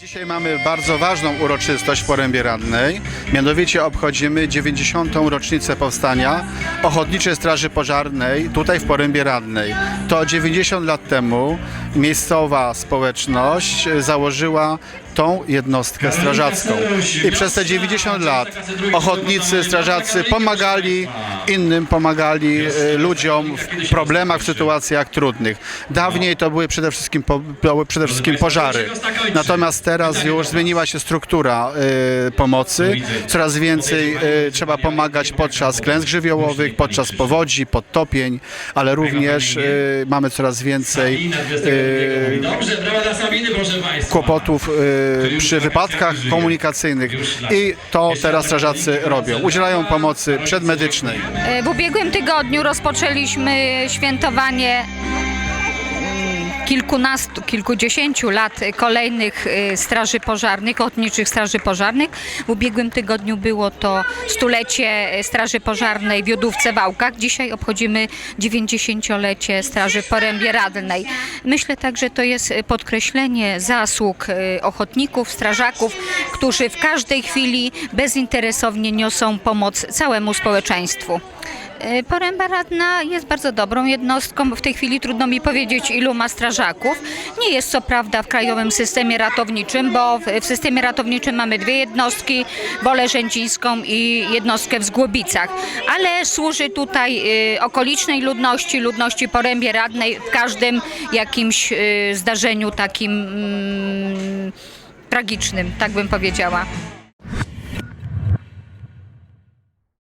Dzisiaj mamy bardzo ważną uroczystość w Porębie Radnej. Mianowicie obchodzimy 90. rocznicę powstania Ochotniczej Straży Pożarnej tutaj w Porębie Radnej. To 90 lat temu miejscowa społeczność założyła tą jednostkę strażacką. I przez te 90 lat ochotnicy, strażacy pomagali innym, pomagali e, ludziom w problemach, w sytuacjach trudnych. Dawniej to były przede wszystkim, były przede wszystkim pożary. Natomiast teraz już zmieniła się struktura e, pomocy. Coraz więcej e, trzeba pomagać podczas klęsk żywiołowych, podczas powodzi, podtopień, ale również mamy coraz więcej kłopotów przy wypadkach komunikacyjnych i to teraz strażacy robią. Udzielają pomocy przedmedycznej. E, W ubiegłym tygodniu rozpoczęliśmy świętowanie kilkunastu, kilkudziesięciu lat kolejnych e, straży pożarnych, ochotniczych straży pożarnych. W ubiegłym tygodniu było to stulecie e, Straży Pożarnej w Jodówce Wałkach. Dzisiaj obchodzimy 90-lecie Straży Porębie Radnej. Myślę tak, że to jest podkreślenie zasług e, ochotników, strażaków, którzy w każdej chwili bezinteresownie niosą pomoc całemu społeczeństwu. E, Poręba Radna jest bardzo dobrą jednostką. W tej chwili trudno mi powiedzieć, ilu ma strażaków. Nie jest co prawda w krajowym systemie ratowniczym, bo w, systemie ratowniczym mamy dwie jednostki, Wolę Rzęcińską i jednostkę w Zgłobicach. Ale służy tutaj y, okolicznej ludności, ludności Porębie Radnej w każdym jakimś y, zdarzeniu takim mm, tragicznym, tak bym powiedziała.